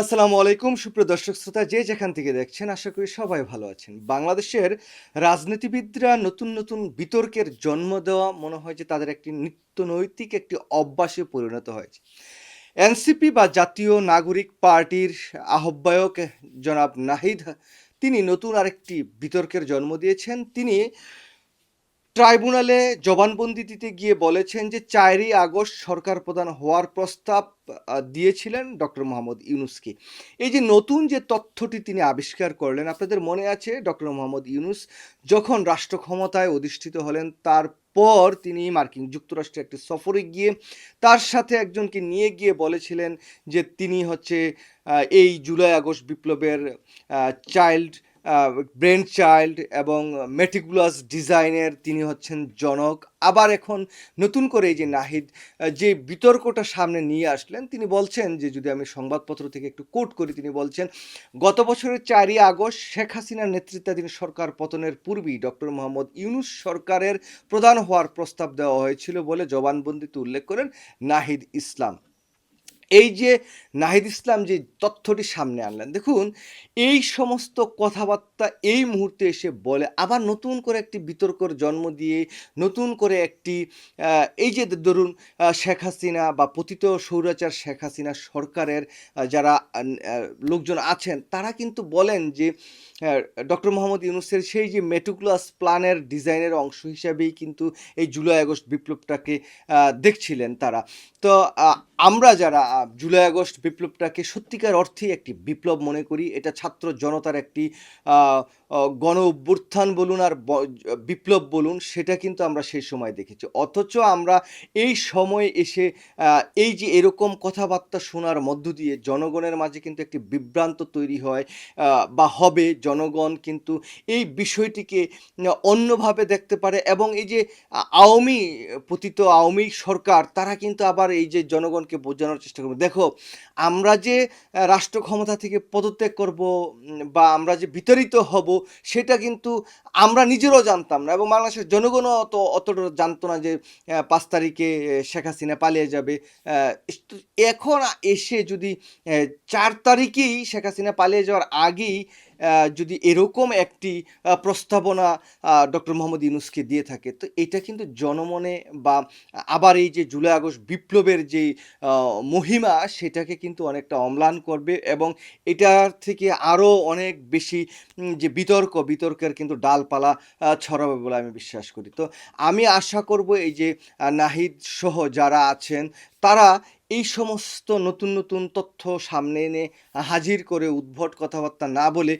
আসসালামু আলাইকুম, সুপ্রিয় দর্শক শ্রোতা যে যেখান থেকে দেখছেন, আশা করি সবাই ভালো আছেন। বাংলাদেশের রাজনীতিবিদরা নতুন নতুন বিতর্কের জন্ম দেওয়া মনে হয় যে তাদের একটি নিত্য নৈতিক, একটি অভ্যাসে পরিণত হয়েছে। এনসিপি বা জাতীয় নাগরিক পার্টির আহ্বায়ক জনাব নাহিদ, তিনি নতুন আরেকটি বিতর্কের জন্ম দিয়েছেন। তিনি ট্রাইব্যুনালে জবানবন্দি দিতে গিয়ে বলেছেন যে চারই আগস্ট সরকার প্রধান হওয়ার প্রস্তাব দিয়েছিলেন ডক্টর মোহাম্মদ ইউনুসকে। এই যে নতুন যে তথ্যটি তিনি আবিষ্কার করলেন, আপনাদের মনে আছে ডক্টর মোহাম্মদ ইউনুস যখন রাষ্ট্র ক্ষমতায় অধিষ্ঠিত হলেন, তারপর তিনি মার্কিন যুক্তরাষ্ট্রে একটি সফরে গিয়ে তার সাথে একজনকে নিয়ে গিয়ে বলেছিলেন যে তিনি হচ্ছে এই জুলাই আগস্ট বিপ্লবের চাইল্ড ব্রেন চাইল্ড এবং মেটিকুলাস ডিজাইনের তিনি হচ্ছেন জনক। আবার এখন নতুন করে এই যে নাহিদ যে বিতর্কটা সামনে নিয়ে আসলেন, তিনি বলছেন যে, যদি আমি সংবাদপত্র থেকে একটু কোট করি, তিনি বলছেন, গত বছরের চারই আগস্ট শেখ হাসিনার নেতৃত্বাধীন সরকার পতনের পূর্বেই ডক্টর মোহাম্মদ ইউনুস সরকারের প্রধান হওয়ার প্রস্তাব দেওয়া হয়েছিল বলে জবানবন্দিতে উল্লেখ করেন নাহিদ ইসলাম। এই যে নাহিদ ইসলাম যে তথ্যটি সামনে আনলেন, দেখুন, এই সমস্ত কথাবার্তা এই মুহূর্তে এসে বলে, আবার নতুন করে একটি বিতর্কর জন্ম দিয়ে নতুন করে একটি এই যে ধরুন শেখ হাসিনা বা পতিত সৌরাচার শেখ হাসিনা সরকারের যারা লোকজন আছেন, তারা কিন্তু বলেন যে ডক্টর মোহাম্মদ ইউনুসের সেই যে মেটুক্লাস প্ল্যানের ডিজাইনের অংশ হিসাবেই কিন্তু এই জুলাই আগস্ট বিপ্লবটাকে দেখছিলেন তারা। তো আমরা যারা জুলাই আগস্ট বিপ্লবটাকে সত্যিকার অর্থেই একটি বিপ্লব মনে করি, এটা ছাত্র জনতার একটি গণ অভ্যুত্থান বলুন আর বিপ্লব বলুন, সেটা কিন্তু আমরা সেই সময় দেখেছি। অথচ আমরা এই সময় এসে এই যে এরকম কথাবার্তা শোনার মধ্য দিয়ে জনগণের মাঝে কিন্তু একটি বিভ্রান্ত তৈরি হয় বা হবে জনগণ কিন্তু এই বিষয়টিকে অন্যভাবে দেখতে পারে এবং এই যে আওয়ামী পতিত আওয়ামী সরকার, তারা কিন্তু আবার এই যে জনগণকে বোঝানোর চেষ্টা করবে। দেখো, আমরা যে রাষ্ট্র ক্ষমতা থেকে পদত্যাগ করব বা আমরা যে বিতাড়িত হব, সেটা কিন্তু আমরা নিজেরাও জানতাম না এবং বাংলাদেশের জনগণও অত, অতটা জানতো না যে পাঁচ তারিখে শেখ হাসিনা পালিয়ে যাবে। এখন এসে যদি চার তারিখেই শেখ হাসিনা পালিয়ে যাওয়ার আগেই যদি এরকম একটি প্রস্তাবনা ডক্টর মোহাম্মদ ইউনুসকে দিয়ে থাকে, তো এটা কিন্তু জনমনে বা আবার এই যে জুলাই আগস্ট বিপ্লবের যে মহিমা, সেটাকে কিন্তু অনেকটা অম্লান করবে এবং এটার থেকে আরও অনেক বেশি যে বিতর্ক, বিতর্কের কিন্তু ডালপালা ছড়াবে বলে আমি বিশ্বাস করি। তো আমি আশা করব এই যে নাহিদ সহ যারা আছেন, তারা এই সমস্ত নতুন নতুন তথ্য সামনে এনে হাজির করে উদ্ভট কথাবার্তা না বলে,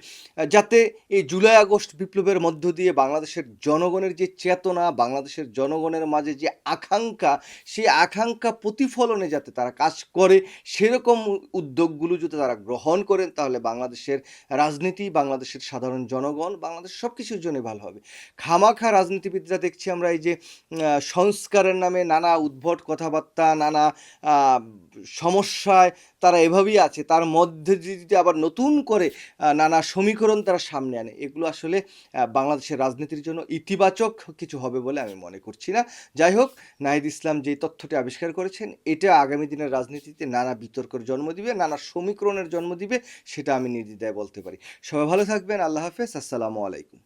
যাতে এই জুলাই, আগস্ট বিপ্লবের মধ্য দিয়ে বাংলাদেশের জনগণের যে চেতনা, বাংলাদেশের জনগণের মাঝে যে আকাঙ্ক্ষা, সেই আকাঙ্ক্ষা প্রতিফলনে যাতে তারা কাজ করে, সেরকম উদ্যোগগুলো যদি তারা গ্রহণ করেন, তাহলে বাংলাদেশের রাজনীতি, বাংলাদেশের সাধারণ জনগণ, বাংলাদেশ সব কিছুর জন্য ভালো হবে। খামাখা রাজনীতিবিদরা দেখছি আমরা এই যে সংস্কারের নামে নানা উদ্ভট কথাবার্তা, নানা সমস্যায় তারা এভাবেই আছে, তার মধ্যে যদি আবার নতুন করে নানা সমীকরণ তারা সামনে আনে, এগুলো আসলে বাংলাদেশের রাজনীতির জন্য ইতিবাচক কিছু হবে বলে আমি মনে করছি না। যাই হোক, নাহিদ ইসলাম যে তথ্যটি আবিষ্কার করেছেন, এটা আগামী দিনের রাজনীতিতে নানা বিতর্কের জন্ম দিবে, নানা সমীকরণের জন্ম দিবে, সেটা আমি নির্দ্বিধায় বলতে পারি। সবাই ভালো থাকবেন, আল্লাহ হাফেজ, আসসালামু আলাইকুম।